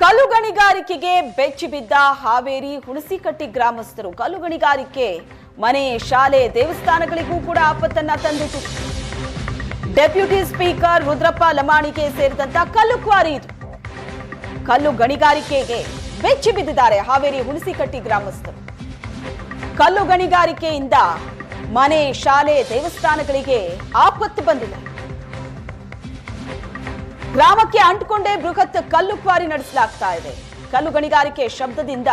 ಕಲ್ಲು ಗಣಿಗಾರಿಕೆಗೆ ಬೆಚ್ಚಿ ಬಿದ್ದ ಹಾವೇರಿ ಹುಣಸಿಕಟ್ಟಿ ಗ್ರಾಮಸ್ಥರು ಕಲ್ಲು ಗಣಿಗಾರಿಕೆ ಮನೆ, ಶಾಲೆ, ದೇವಸ್ಥಾನಗಳಿಗೂ ಕೂಡ ಆಪತ್ತನ್ನ ತಂದಿತು ಡೆಪ್ಯೂಟಿ ಸ್ಪೀಕರ್ ರುದ್ರಪ್ಪ ಲಮಾಣಿಗೆ ಸೇರಿದಂತ ಕಲ್ಲು ಕ್ವಾರಿ ಇದು. ಕಲ್ಲು ಗಣಿಗಾರಿಕೆಗೆ ಬೆಚ್ಚಿ ಬಿದ್ದಿದ್ದಾರೆ ಹಾವೇರಿ ಹುಣಸಿಕಟ್ಟಿ ಗ್ರಾಮಸ್ಥರು. ಕಲ್ಲು ಗಣಿಗಾರಿಕೆಯಿಂದ ಮನೆ, ಶಾಲೆ, ದೇವಸ್ಥಾನಗಳಿಗೆ ಆಪತ್ತು ಬಂದಿದೆ. ಗ್ರಾಮಕ್ಕೆ ಅಂಟಿಕೊಂಡೇ ಬೃಹತ್ ಕಲ್ಲು ಕ್ವಾರಿ ನಡೆಸಲಾಗ್ತಾ ಇದೆ. ಕಲ್ಲು ಗಣಿಗಾರಿಕೆ ಶಬ್ದದಿಂದ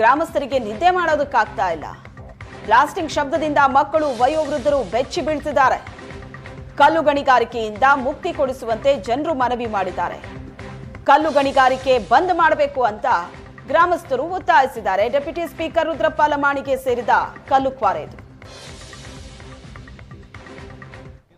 ಗ್ರಾಮಸ್ಥರಿಗೆ ನಿದ್ದೆ ಮಾಡೋದಕ್ಕಾಗ್ತಾ ಇಲ್ಲ. ಬ್ಲಾಸ್ಟಿಂಗ್ ಶಬ್ದದಿಂದ ಮಕ್ಕಳು, ವಯೋವೃದ್ಧರು ಬೆಚ್ಚಿ ಬೀಳ್ತಿದ್ದಾರೆ. ಕಲ್ಲು ಗಣಿಗಾರಿಕೆಯಿಂದ ಮುಕ್ತಿ ಕೊಡಿಸುವಂತೆ ಜನರು ಮನವಿ ಮಾಡಿದ್ದಾರೆ. ಕಲ್ಲು ಗಣಿಗಾರಿಕೆ ಬಂದ್ ಮಾಡಬೇಕು ಅಂತ ಗ್ರಾಮಸ್ಥರು ಒತ್ತಾಯಿಸಿದ್ದಾರೆ. ಡೆಪ್ಯೂಟಿ ಸ್ಪೀಕರ್ ರುದ್ರಪ್ಪ ಲಮಾಣಿಗೆ ಸೇರಿದ ಕಲ್ಲು ಕ್ವಾರೆ ಇದು.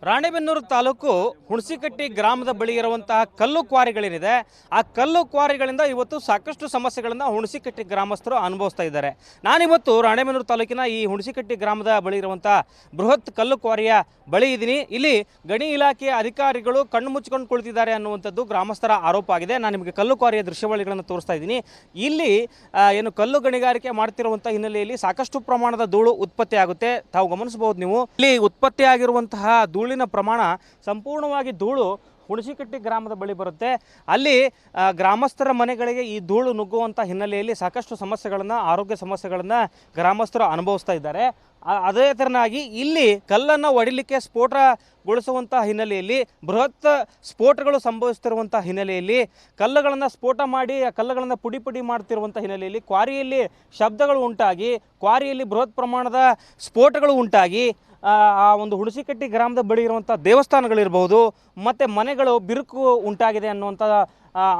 ರಾಣೆಬೆನ್ನೂರು ತಾಲೂಕು ಹುಣಸಿಕಟ್ಟಿ ಗ್ರಾಮದ ಬಳಿ ಇರುವಂತಹ ಕಲ್ಲು ಕ್ವಾರಿಗಳೇನಿದೆ, ಆ ಕಲ್ಲು ಕ್ವಾರಿಗಳಿಂದ ಇವತ್ತು ಸಾಕಷ್ಟು ಸಮಸ್ಯೆಗಳನ್ನು ಹುಣಸಿಕಟ್ಟಿ ಗ್ರಾಮಸ್ಥರು ಅನುಭವಿಸ್ತಾ ಇದ್ದಾರೆ. ನಾನಿವತ್ತು ರಾಣೆಬೆನ್ನೂರು ತಾಲೂಕಿನ ಈ ಹುಣಸಿಕಟ್ಟಿ ಗ್ರಾಮದ ಬಳಿ ಇರುವಂತಹ ಬೃಹತ್ ಕಲ್ಲು ಕ್ವಾರಿಯ ಬಳಿ ಇದ್ದೀನಿ. ಇಲ್ಲಿ ಗಣಿ ಇಲಾಖೆಯ ಅಧಿಕಾರಿಗಳು ಕಣ್ಣು ಮುಚ್ಚಿಕೊಂಡು ಕುಳಿತಿದ್ದಾರೆ ಅನ್ನುವಂಥದ್ದು ಗ್ರಾಮಸ್ಥರ ಆರೋಪ ಆಗಿದೆ. ನಾನು ನಿಮಗೆ ಕಲ್ಲು ಕ್ವಾರಿಯ ದೃಶ್ಯಾವಳಿಗಳನ್ನು ತೋರಿಸ್ತಾ ಇದ್ದೀನಿ. ಇಲ್ಲಿ ಏನು ಕಲ್ಲು ಗಣಿಗಾರಿಕೆ ಮಾಡ್ತಿರುವಂಥ ಹಿನ್ನೆಲೆಯಲ್ಲಿ ಸಾಕಷ್ಟು ಪ್ರಮಾಣದ ಧೂಳು ಉತ್ಪತ್ತಿ ಆಗುತ್ತೆ. ತಾವು ಗಮನಿಸಬಹುದು ನೀವು. ಇಲ್ಲಿ ಉತ್ಪತ್ತಿ ಆಗಿರುವಂತಹ ಧೂಳಿನ ಪ್ರಮಾಣ ಸಂಪೂರ್ಣವಾಗಿ ಧೂಳು ಹುಣಸಿಕಟ್ಟಿ ಗ್ರಾಮದ ಬಳಿ ಬರುತ್ತೆ. ಅಲ್ಲಿ ಗ್ರಾಮಸ್ಥರ ಮನೆಗಳಿಗೆ ಈ ಧೂಳು ನುಗ್ಗುವಂಥ ಹಿನ್ನೆಲೆಯಲ್ಲಿ ಸಾಕಷ್ಟು ಸಮಸ್ಯೆಗಳನ್ನು, ಆರೋಗ್ಯ ಸಮಸ್ಯೆಗಳನ್ನು ಗ್ರಾಮಸ್ಥರು ಅನುಭವಿಸ್ತಾ ಇದ್ದಾರೆ. ಅದೇ ಥರನಾಗಿ ಇಲ್ಲಿ ಕಲ್ಲನ್ನು ಒಡಿಲಿಕ್ಕೆ ಸ್ಫೋಟಗೊಳಿಸುವಂಥ ಹಿನ್ನೆಲೆಯಲ್ಲಿ, ಬೃಹತ್ ಸ್ಫೋಟಗಳು ಸಂಭವಿಸ್ತಿರುವಂಥ ಹಿನ್ನೆಲೆಯಲ್ಲಿ, ಕಲ್ಲುಗಳನ್ನು ಸ್ಫೋಟ ಮಾಡಿ, ಆ ಕಲ್ಲುಗಳನ್ನು ಪುಡಿ ಪುಡಿ ಮಾಡ್ತಿರುವಂಥ ಹಿನ್ನೆಲೆಯಲ್ಲಿ ಕ್ವಾರಿಯಲ್ಲಿ ಶಬ್ದಗಳು ಉಂಟಾಗಿ, ಕ್ವಾರಿಯಲ್ಲಿ ಬೃಹತ್ ಪ್ರಮಾಣದ ಸ್ಫೋಟಗಳು ಉಂಟಾಗಿ, ಆ ಒಂದು ಹುಣಸಿಕಟ್ಟಿ ಗ್ರಾಮದ ಬಳಿ ಇರುವಂಥ ದೇವಸ್ಥಾನಗಳಿರ್ಬೋದು, ಮತ್ತು ಮನೆಗಳು ಬಿರುಕು ಉಂಟಾಗಿದೆ ಅನ್ನುವಂಥ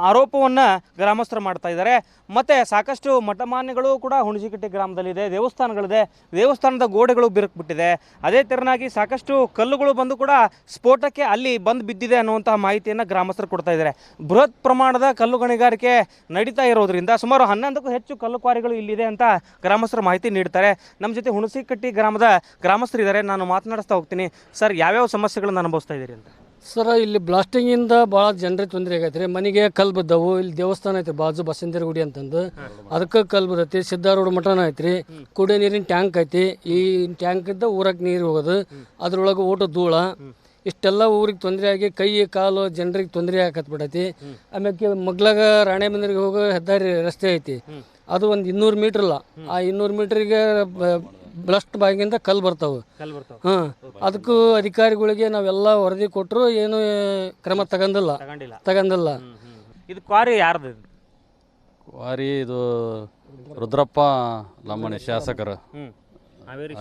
ಆರೋಪವನ್ನು ಗ್ರಾಮಸ್ಥರು ಮಾಡ್ತಾ ಇದ್ದಾರೆ. ಮತ್ತು ಸಾಕಷ್ಟು ಮಠಮಾನ್ಯಗಳು ಕೂಡ ಹುಣಸಿಕಟ್ಟಿ ಗ್ರಾಮದಲ್ಲಿದೆ, ದೇವಸ್ಥಾನಗಳಿದೆ. ದೇವಸ್ಥಾನದ ಗೋಡೆಗಳು ಬಿರುಕು ಬಿಟ್ಟಿದೆ. ಅದೇ ತೆರನಾಗಿ ಸಾಕಷ್ಟು ಕಲ್ಲುಗಳು ಬಂದು ಕೂಡ ಸ್ಫೋಟಕ್ಕೆ ಅಲ್ಲಿ ಬಂದು ಬಿದ್ದಿದೆ ಅನ್ನುವಂತಹ ಮಾಹಿತಿಯನ್ನು ಗ್ರಾಮಸ್ಥರು ಕೊಡ್ತಾ ಇದ್ದಾರೆ. ಬೃಹತ್ ಪ್ರಮಾಣದ ಕಲ್ಲು ಗಣಿಗಾರಿಕೆ ನಡೀತಾ ಇರೋದ್ರಿಂದ ಸುಮಾರು ಹನ್ನೊಂದಕ್ಕೂ ಹೆಚ್ಚು ಕಲ್ಲು ಕ್ವಾರಿಗಳು ಇಲ್ಲಿದೆ ಅಂತ ಗ್ರಾಮಸ್ಥರು ಮಾಹಿತಿ ನೀಡ್ತಾರೆ. ನಮ್ಮ ಜೊತೆ ಹುಣಸಿಕಟ್ಟಿ ಗ್ರಾಮದ ಗ್ರಾಮಸ್ಥರಿದ್ದಾರೆ. ನಾನು ಮಾತನಾಡಿಸ್ತಾ ಹೋಗ್ತೀನಿ. ಸರ್, ಯಾವ್ಯಾವ ಸಮಸ್ಯೆಗಳನ್ನು ಅನುಭವಿಸ್ತಾ ಇದ್ದೀರಿ ಅಂತ? ಸರ್, ಇಲ್ಲಿ ಬ್ಲಾಸ್ಟಿಂಗಿಂದ ಭಾಳ ಜನರಿಗೆ ತೊಂದರೆ ಆಗೈತೆ ರೀ ಮನೆಗೆ ಕಲ್ಲು ಬಿದ್ದವು, ಇಲ್ಲಿ ದೇವಸ್ಥಾನ ಐತ್ರಿ, ಬಾಜು ಬಸಂದಿರ ಗುಡಿ ಅಂತಂದು. ಅದಕ್ಕೆ ಕಲ್ಲು ಬಿದ್ದೈತಿ ಸಿದ್ಧಾರೂಢ ಮಠನ ಐತ್ರಿ. ಕುಡಿಯೋ ನೀರಿನ ಟ್ಯಾಂಕ್ ಐತಿ. ಈ ಟ್ಯಾಂಕ್ ಇದ್ದ ಊರಕ್ಕೆ ನೀರು ಹೋಗೋದು. ಅದ್ರೊಳಗೆ ಊಟ ಧೂಳ. ಇಷ್ಟೆಲ್ಲ ಊರಿಗೆ ತೊಂದರೆ ಆಗಿ, ಕೈ, ಕಾಲು ಜನರಿಗೆ ತೊಂದರೆ ಆಕತ್ ಬಿಡೈತಿ ಆಮ್ಯಾಕೆ ಮಗ್ಲಾಗ ರಾಣೆಬಂದರಿಗೆ ಹೋಗೋ ಹೆದ್ದಾರಿ ರಸ್ತೆ ಐತಿ. ಅದು ಒಂದು ಇನ್ನೂರು ಮೀಟ್ರ್ ಅಲ್ಲ. ಆ ಇನ್ನೂರು ಮೀಟ್ರಿಗೆ ಬ್ಲಸ್ಟ್ ಬಾಗಿಂದ ಕಲ್ಲು ಬರ್ತಾವೆ. ಕಲ್ಲು ಬರ್ತಾವೆ. ಹಾಂ ಅದಕ್ಕೂ ಅಧಿಕಾರಿಗಳಿಗೆ ನಾವೆಲ್ಲ ವರದಿ ಕೊಟ್ಟರು ಏನು ಕ್ರಮ ತಗೊಂಡಿಲ್ಲ. ತಗೊಂಡಿಲ್ಲ ತಗೊಂಡಿಲ್ಲ ಇದು ಕ್ವಾರಿ ಯಾರ್ದು ಇದು? ವಾರಿ ಇದು ರುದ್ರಪ್ಪ ನಮ್ಮನೆ ಶಾಸಕರು. ಹಾವೇರಿ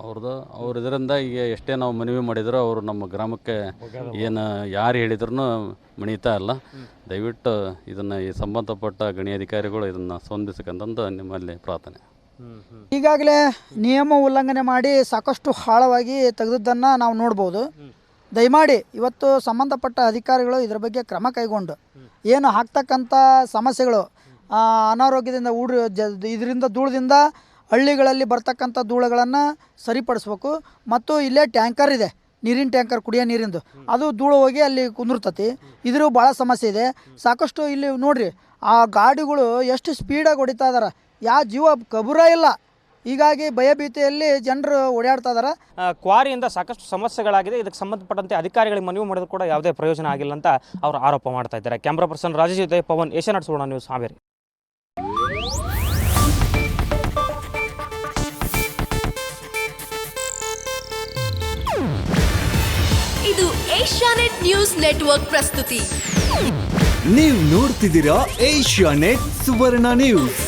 ಅವ್ರದ್ದು ಅವ್ರ ಇದರಿಂದ ಈಗ ಎಷ್ಟೇ ನಾವು ಮನವಿ ಮಾಡಿದ್ರು ಅವರು ನಮ್ಮ ಗ್ರಾಮಕ್ಕೆ ಏನು ಯಾರು ಹೇಳಿದ್ರು ಮಣಿತಾ ಇಲ್ಲ. ದಯವಿಟ್ಟು ಇದನ್ನು ಈ ಸಂಬಂಧಪಟ್ಟ ಗಣಿ ಅಧಿಕಾರಿಗಳು ಇದನ್ನು ಸ್ಪಂದಿಸಬೇಕಂತಂದು ನಿಮ್ಮಲ್ಲಿ ಪ್ರಾರ್ಥನೆ. ಈಗಾಗಲೇ ನಿಯಮ ಉಲ್ಲಂಘನೆ ಮಾಡಿ ಸಾಕಷ್ಟು ಆಳವಾಗಿ ತೆಗೆದದ್ದನ್ನು ನಾವು ನೋಡ್ಬೋದು. ದಯಮಾಡಿ ಇವತ್ತು ಸಂಬಂಧಪಟ್ಟ ಅಧಿಕಾರಿಗಳು ಇದರ ಬಗ್ಗೆ ಕ್ರಮ ಕೈಗೊಂಡು ಏನು ಆಗ್ತಕ್ಕಂಥ ಸಮಸ್ಯೆಗಳು ಅನಾರೋಗ್ಯದಿಂದ ಊಡ ಇದರಿಂದ ಧೂಳದಿಂದ ಹಳ್ಳಿಗಳಲ್ಲಿ ಬರ್ತಕ್ಕಂಥ ಧೂಳುಗಳನ್ನು ಸರಿಪಡಿಸ್ಬೇಕು. ಮತ್ತು ಇಲ್ಲೇ ಟ್ಯಾಂಕರ್ ಇದೆ, ನೀರಿನ ಟ್ಯಾಂಕರ್ ಕುಡಿಯೋ ನೀರಿಂದು. ಅದು ಧೂಳು ಹೋಗಿ ಅಲ್ಲಿ ಕುಂದಿರ್ತತಿ. ಇದ್ರೂ ಭಾಳ ಸಮಸ್ಯೆ ಇದೆ. ಸಾಕಷ್ಟು ಇಲ್ಲಿ ನೋಡ್ರಿ, ಆ ಗಾಡಿಗಳು ಎಷ್ಟು ಸ್ಪೀಡಾಗಿ ಹೊಡಿತಾ ಇದಾರೆ. ಯಾವ ಜೀವ ಕಬುರ ಇಲ್ಲ. ಹೀಗಾಗಿ ಭಯಭೀತಿಯಲ್ಲಿ ಜನರು ಓಡಾಡ್ತಾ ಇದಾರೆ. ಕ್ವಾರಿಯಿಂದ ಸಾಕಷ್ಟು ಸಮಸ್ಯೆಗಳಾಗಿದೆ. ಇದಕ್ಕೆ ಸಂಬಂಧಪಟ್ಟಂತೆ ಅಧಿಕಾರಿಗಳಿಗೆ ಮನವಿ ಮಾಡಿದ್ರು ಕೂಡ ಯಾವುದೇ ಪ್ರಯೋಜನ ಆಗಿಲ್ಲ ಅಂತ ಅವರು ಆರೋಪ ಮಾಡ್ತಾ ಇದ್ದಾರೆ. ಕ್ಯಾಮ್ರಾ ಪರ್ಸನ್ ರಾಜೇಶ್ ಜೊತೆ ಪವನ್ ಏಷ್ಯಾನೆಟ್ ಸುವರ್ಣ ನ್ಯೂಸ್ ಹಾವೇರಿ. ಇದು ಏಷ್ಯಾನೆಟ್ ನ್ಯೂಸ್ ನೆಟ್ವರ್ಕ್ ಪ್ರಸ್ತುತಿ. ನೀವು ನೋಡ್ತಿದ್ದೀರಾ ಏಷ್ಯಾ ನೆಟ್ ಸುವರ್ಣ ನ್ಯೂಸ್.